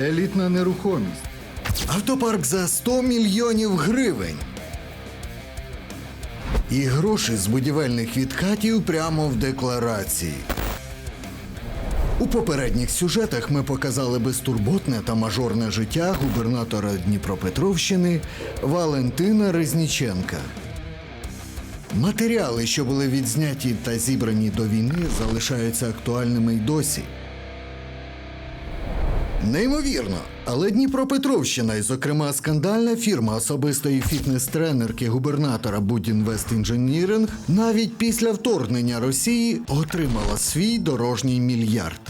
елітна нерухомість. Автопарк за 100 мільйонів гривень. І гроші з будівельних відкатів прямо в декларації. У попередніх сюжетах ми показали безтурботне та мажорне життя губернатора Дніпропетровщини Валентина Резніченка. Матеріали, що були відзняті та зібрані до війни, залишаються актуальними й досі. Неймовірно, але Дніпропетровщина, і, зокрема, скандальна фірма особистої фітнес-тренерки губернатора Будінвест Інженіринг, навіть після вторгнення Росії отримала свій дорожній мільярд.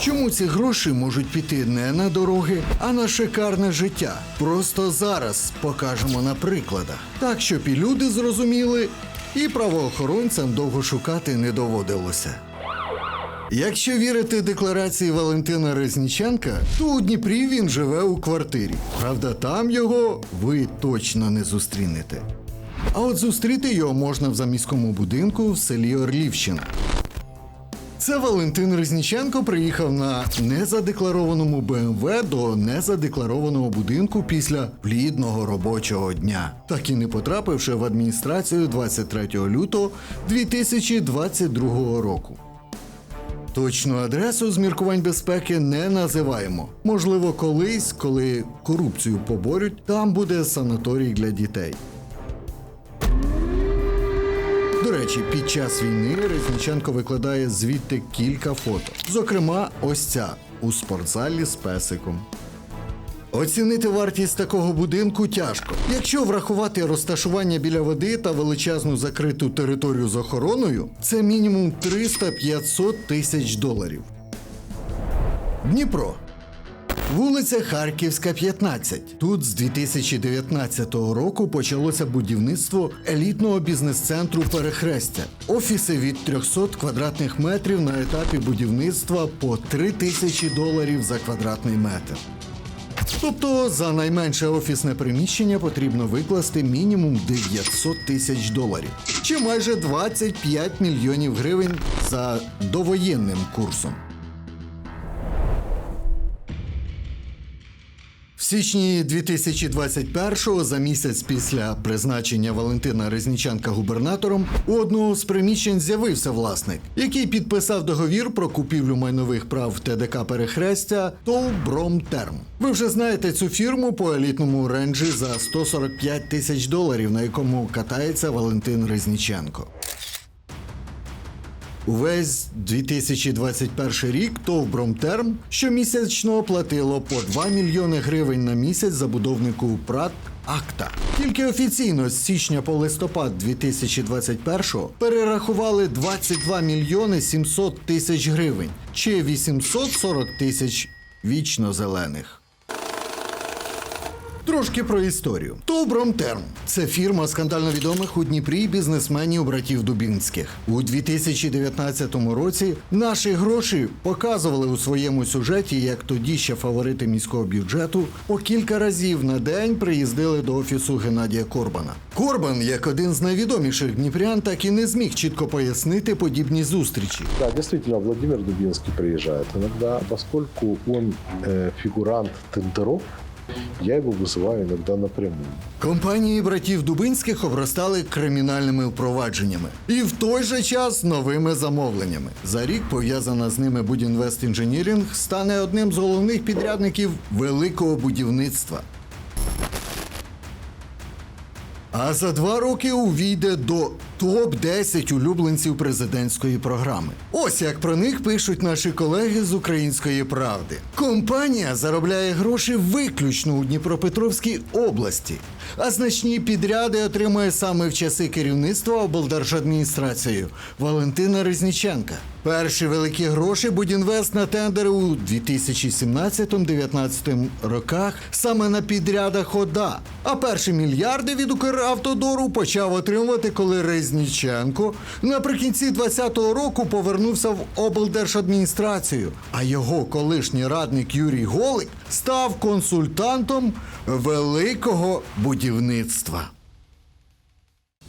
Чому ці гроші можуть піти не на дороги, а на шикарне життя? Просто зараз покажемо на прикладах, так щоб і люди зрозуміли, і правоохоронцям довго шукати не доводилося. Якщо вірити декларації Валентина Резніченка, то у Дніпрі він живе у квартирі. Правда, там його ви точно не зустрінете. А от зустріти його можна в заміському будинку в селі Орлівщина. Це Валентин Резніченко приїхав на незадекларованому БМВ до незадекларованого будинку після плідного робочого дня, так і не потрапивши в адміністрацію 23 лютого 2022 року. Точну адресу з міркувань безпеки не називаємо. Можливо, колись, коли корупцію поборють, там буде санаторій для дітей. До речі, під час війни Резніченко викладає звідти кілька фото. Зокрема, ось ця у спортзалі з песиком. Оцінити вартість такого будинку тяжко. Якщо врахувати розташування біля води та величезну закриту територію з охороною, це мінімум 300-500 тисяч доларів. Дніпро. Вулиця Харківська, 15. Тут з 2019 року почалося будівництво елітного бізнес-центру Перехрестя. Офіси від 300 квадратних метрів на етапі будівництва по 3 тисячі доларів за квадратний метр. Тобто за найменше офісне приміщення потрібно викласти мінімум 900 тисяч доларів, чи майже 25 мільйонів гривень за довоєнним курсом. В січні 2021-го, за місяць після призначення Валентина Резніченка губернатором, у одного з приміщень з'явився власник, який підписав договір про купівлю майнових прав ТДК Перехрестя ТОВ Бромтерм. Ви вже знаєте цю фірму по елітному ренджі за 145 тисяч доларів, на якому катається Валентин Резніченко. Увесь 2021 рік ТОВ Бромтерм щомісячно платило по 2 мільйони гривень на місяць забудовнику ПРАТ Акта. Тільки офіційно з січня по листопад 2021 перерахували 22 мільйони 700 тисяч гривень чи 840 тисяч вічно зелених. Трошки про історію. ТОВ «Бромтерм» – це фірма скандально відомих у Дніпрі бізнесменів братів Дубінських. У 2019 році наші гроші показували у своєму сюжеті, як тоді ще фаворити міського бюджету по кілька разів на день приїздили до офісу Геннадія Корбана. Корбан, як один з найвідоміших дніпрян, так і не зміг чітко пояснити подібні зустрічі. Да, действительно, Владимир Дубинский приезжает иногда, поскольку он э, фигурант тендеров, я его вызываю иногда напрямую. Компанії братів Дубинських обростали кримінальними впровадженнями і в той же час новими замовленнями. За рік пов'язана з ними Будінвест Інженірінг стане одним з головних підрядників великого будівництва. А за два роки увійде до топ-10 улюбленців президентської програми. Ось як про них пишуть наші колеги з української правди. Компанія заробляє гроші виключно у Дніпропетровській області, а значні підряди отримує саме в часи керівництва облдержадміністрацією Валентина Резніченка. Перші великі гроші Будінвест на тендери у 2017-2019 роках саме на підрядах ОДА. А перші мільярди від Укравтодору почав отримувати, коли Резніченко наприкінці 2020 року повернувся в облдержадміністрацію. А його колишній радник Юрій Голик став консультантом великого будівництва.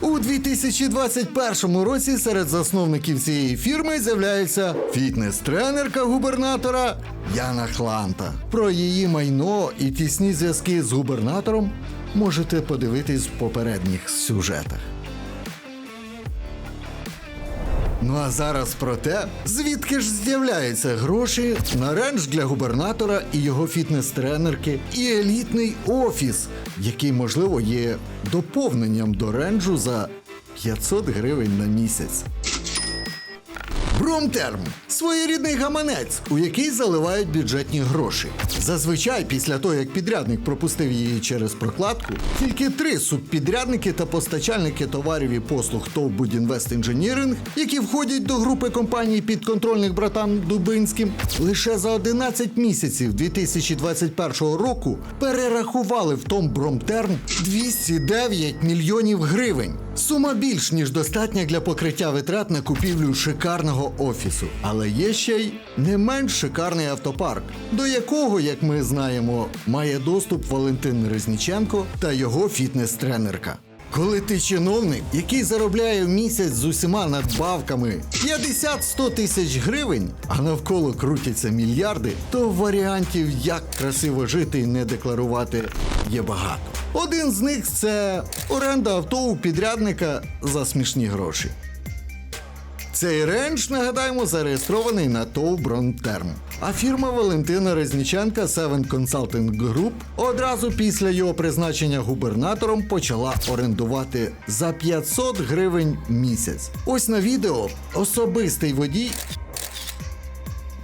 У 2021 році серед засновників цієї фірми з'являється фітнес-тренерка губернатора Яна Хланта. Про її майно і тісні зв'язки з губернатором можете подивитись в попередніх сюжетах. Ну а зараз про те, звідки ж з'являються гроші на ренж для губернатора і його фітнес-тренерки, і елітний офіс, який, можливо, є доповненням до ренджу за 500 гривень на місяць. Брумтерм своєрідний гаманець, у який заливають бюджетні гроші. Зазвичай, після того як підрядник пропустив її через прокладку, тільки три субпідрядники та постачальники товарів і послуг ТОВ «Будінвест Інженіринг», які входять до групи компаній підконтрольних братам Дубинським, лише за 11 місяців 2021 року перерахували в том Бромтерм 209 мільйонів гривень. Сума більш ніж достатня для покриття витрат на купівлю шикарного офісу. Але є ще й не менш шикарний автопарк, до якого, як ми знаємо, має доступ Валентин Резніченко та його фітнес-тренерка. Коли ти чиновник, який заробляє в місяць з усіма надбавками 50-100 тисяч гривень, а навколо крутяться мільярди, то варіантів, як красиво жити і не декларувати, є багато. Один з них це оренда авто у підрядника за смішні гроші. Цей ренч, нагадаємо, зареєстрований на ТОВ Бронтерм. А фірма Валентина Резніченка Seven Consulting Group одразу після його призначення губернатором почала орендувати за 500 гривень місяць. Ось на відео особистий водій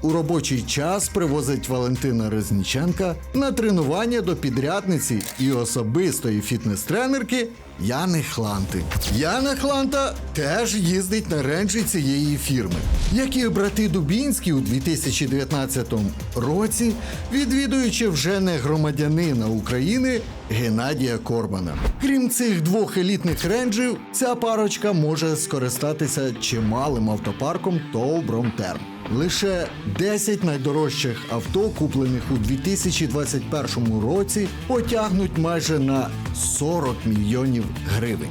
у робочий час привозить Валентина Резніченка на тренування до підрядниці і особистої фітнес-тренерки Яни Хланти. Яна Хланта теж їздить на ренджі цієї фірми. Як і брати Дубінські у 2019 році, відвідуючи вже не громадянина України Геннадія Корбана. Крім цих двох елітних ренджів, ця парочка може скористатися чималим автопарком ТОВ Бромтерм. Лише 10 найдорожчих авто, куплених у 2021 році, потягнуть майже на 40 мільйонів гривень.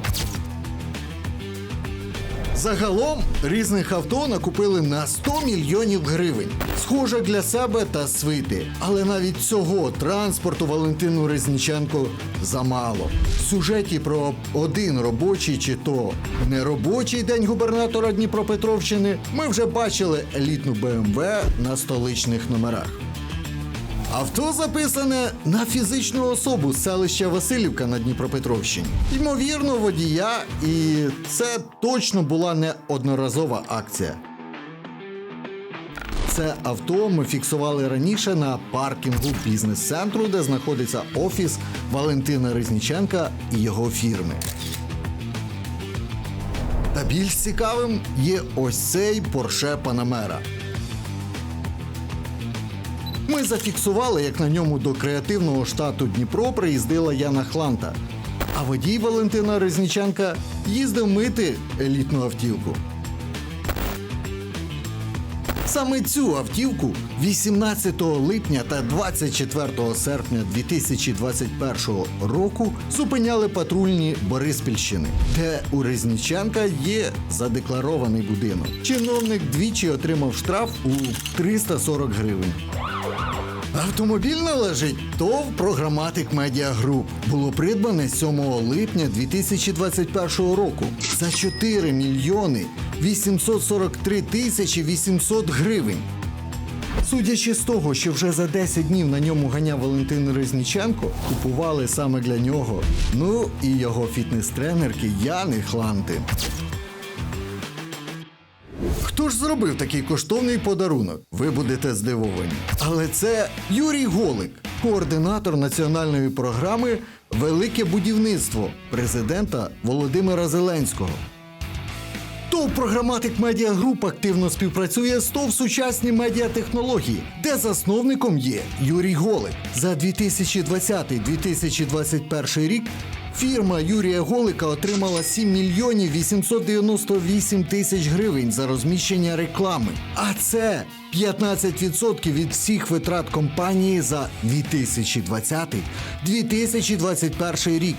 Загалом різних авто накупили на 100 мільйонів гривень. Схоже для себе та свити. Але навіть цього транспорту Валентину Резніченко замало. В сюжеті про один робочий чи то неробочий день губернатора Дніпропетровщини ми вже бачили елітну БМВ на столичних номерах. Авто записане на фізичну особу з селища Васильівка на Дніпропетровщині. Ймовірно, водія, і це точно була не одноразова акція. Це авто ми фіксували раніше на паркінгу бізнес-центру, де знаходиться офіс Валентина Резніченка і його фірми. Та більш цікавим є ось цей Porsche Panamera. Ми зафіксували, як на ньому до креативного штату Дніпро приїздила Яна Хланта. А водій Валентина Резніченка їздив мити елітну автівку. Саме цю автівку 18 липня та 24 серпня 2021 року зупиняли патрульні Бориспільщини, де у Резніченка є задекларований будинок. Чиновник двічі отримав штраф у 340 гривень. Автомобіль належить ТОВ Програматик Медіа Груп. Було придбане 7 липня 2021 року за 4 мільйони 843 тисячі 800 гривень. Судячи з того, що вже за 10 днів на ньому ганяв Валентин Резніченко, купували саме для нього. Ну і його фітнес-тренерки Яни Хланти. Хто ж зробив такий коштовний подарунок? Ви будете здивовані. Але це Юрій Голик, координатор національної програми Велике будівництво президента Володимира Зеленського. ТОВ Програматик Медіа Груп активно співпрацює з ТОВ сучасні медіатехнології, де засновником є Юрій Голик. За 2020-2021 рік фірма Юрія Голика отримала 7 мільйонів 898 тисяч гривень за розміщення реклами. А це 15% від всіх витрат компанії за 2020-2021 рік.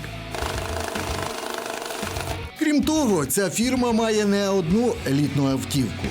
Крім того, ця фірма має не одну елітну автівку.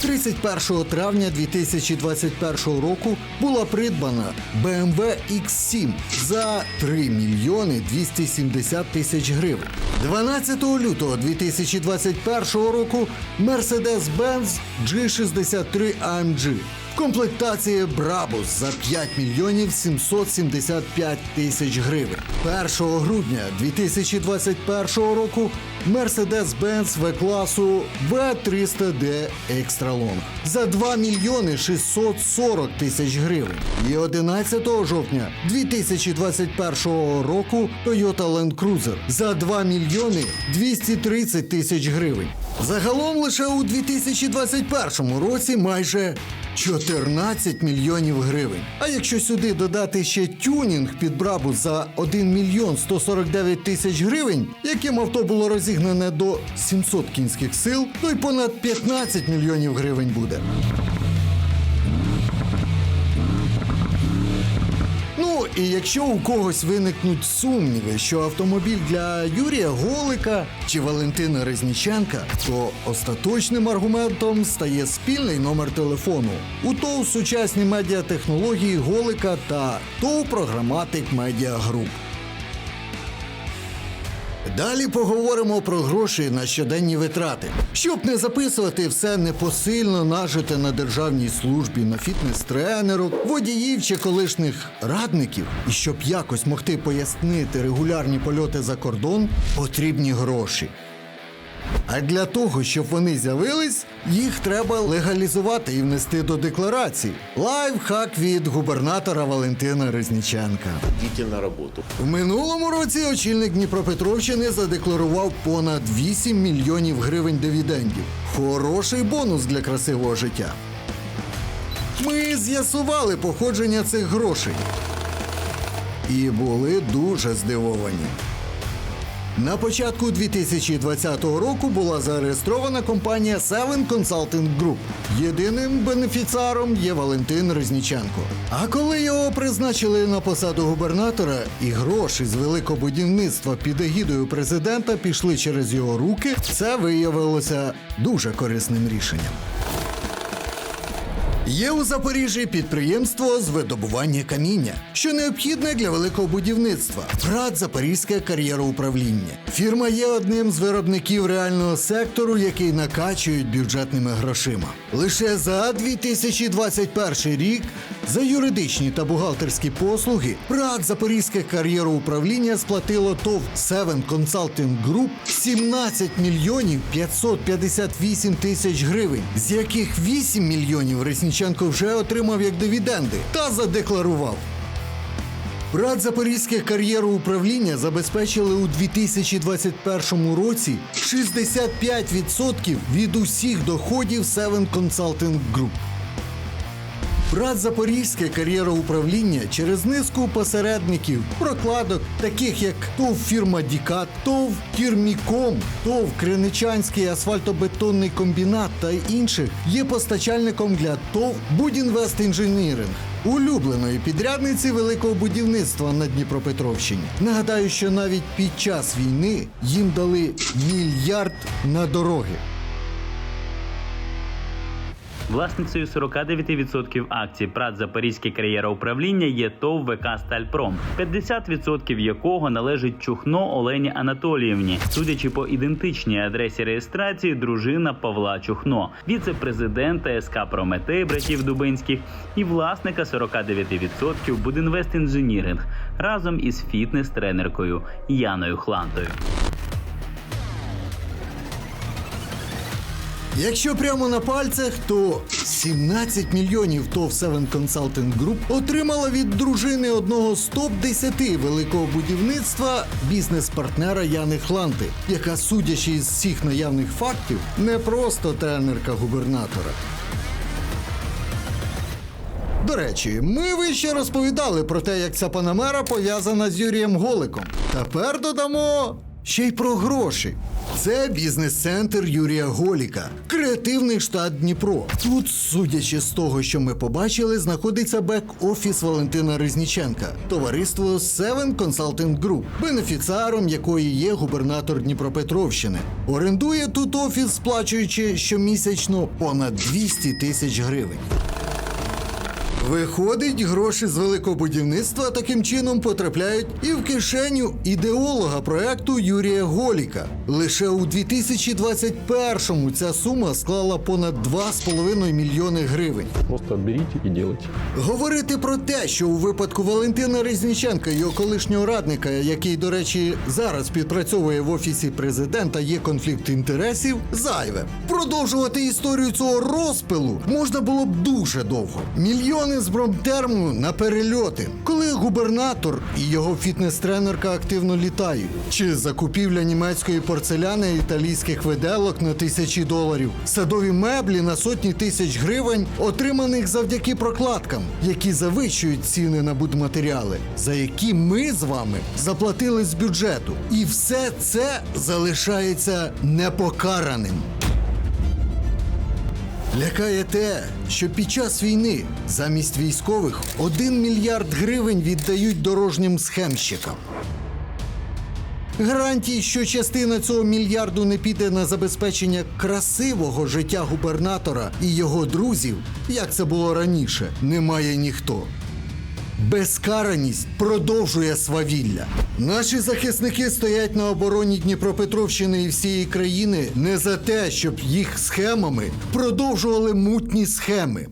31 травня 2021 року була придбана BMW X7 за 3 мільйони 270 тисяч гривень. 12 лютого 2021 року Mercedes-Benz G63 AMG в комплектації Brabus за 5 мільйонів 775 тисяч гривень. 1 грудня 2021 року Mercedes-Benz V-класу V300D Extra Long за 2 мільйони 640 тисяч гривень. І 11 жовтня 2021 року Toyota Land Cruiser за 2 мільйони 230 тисяч гривень. Загалом лише у 2021 році майже 14 мільйонів гривень. А якщо сюди додати ще тюнінг під брабу за 1 мільйон 149 тисяч гривень, яким авто було розігнане до 700 кінських сил, то й понад 15 мільйонів гривень буде. І якщо у когось виникнуть сумніви, що автомобіль для Юрія Голика чи Валентина Резніченка, то остаточним аргументом стає спільний номер телефону. У ТОВ сучасні медіатехнології Голика та ТОВ програматик Медіа Груп. Далі поговоримо про гроші на щоденні витрати. Щоб не записувати все непосильно нажите на державній службі, на фітнес-тренеру, водіїв чи колишніх радників, і щоб якось могти пояснити регулярні польоти за кордон, потрібні гроші. А для того, щоб вони з'явились, їх треба легалізувати і внести до декларації. Лайфхак від губернатора Валентина Резніченка. идите на работу. В минулому році очільник Дніпропетровщини задекларував понад 8 мільйонів гривень дивідендів. Хороший бонус для красивого життя. Ми з'ясували походження цих грошей. І були дуже здивовані. На початку 2020 року була зареєстрована компанія Seven Consulting Group. Єдиним бенефіціаром є Валентин Резніченко. А коли його призначили на посаду губернатора, і гроші з великого будівництва під егідою президента пішли через його руки, це виявилося дуже корисним рішенням. Є у Запоріжжі підприємство з видобування каміння, що необхідне для великого будівництва. Рад Запорізьке кар'єроуправління. Фірма є одним з виробників реального сектору, який накачують бюджетними грошима. Лише за 2021 рік за юридичні та бухгалтерські послуги ПРАТ Запорізьке кар'єроуправління сплатило ТОВ Seven Consulting Group 17 мільйонів 558 тисяч гривень, з яких 8 мільйонів Ресніченко вже отримав як дивіденди та задекларував. Брат Запорізьке кар'єроуправління забезпечили у 2021 році 65% від усіх доходів Seven Consulting Group. Брат Запорізьке кар'єроуправління через низку посередників, прокладок, таких як ТОВ фірма Дікат, ТОВ Кірміком, ТОВ Криничанський асфальтобетонний комбінат та інших, є постачальником для ТОВ Будінвест Інженіринг, улюбленої підрядниці великого будівництва на Дніпропетровщині. Нагадаю, що навіть під час війни їм дали мільярд на дороги. Власницею 49% акцій ПРАТ Запорізьке кар'єра управління є ТОВ ВК Стальпром, 50% якого належить Чухно Олені Анатоліївні, судячи по ідентичній адресі реєстрації, дружина Павла Чухно, віце-президента СК Прометей братів Дубинських і власника 49% Будинвест Інженіринг разом із фітнес-тренеркою Яною Хлантою. Якщо прямо на пальцях, то 17 мільйонів ТОВ Seven Consulting Group отримала від дружини одного з топ-10 великого будівництва бізнес-партнера Яни Хланти, яка, судячи із всіх наявних фактів, не просто тренерка губернатора. До речі, ми вище розповідали про те, як ця панамера пов'язана з Юрієм Голиком. Тепер додамо ще й про гроші. Це бізнес-центр Юрія Голіка, креативний штат Дніпро. Тут, судячи з того, що ми побачили, знаходиться бек-офіс Валентина Резніченка, товариство Seven Consulting Group, бенефіціаром якої є губернатор Дніпропетровщини. Орендує тут офіс, сплачуючи щомісячно понад 200 тисяч гривень. Виходить, гроші з великого будівництва таким чином потрапляють і в кишеню ідеолога проекту Юрія Голіка. Лише у 2021-му ця сума склала понад 2,5 мільйони гривень. Просто берите и делайте. Говорити про те, що у випадку Валентина Резніченка, його колишнього радника, який, до речі, зараз підпрацьовує в офісі президента, є конфлікт інтересів, зайве. Продовжувати історію цього розпилу можна було б дуже довго. Мільйони бромтерму на перельоти, коли губернатор і його фітнес-тренерка активно літають, чи закупівля німецької порцеляни італійських виделок на тисячі доларів, садові меблі на сотні тисяч гривень, отриманих завдяки прокладкам, які завищують ціни на будматеріали, за які ми з вами заплатили з бюджету. І все це залишається непокараним. Лякає те, що під час війни замість військових 1 мільярд гривень віддають дорожнім схемщикам. Гарантій, що частина цього мільярду не піде на забезпечення красивого життя губернатора і його друзів, як це було раніше, немає ніхто. Безкараність продовжує свавілля. Наші захисники стоять на обороні Дніпропетровщини і всієї країни не за те, щоб їх схемами продовжували мутні схеми.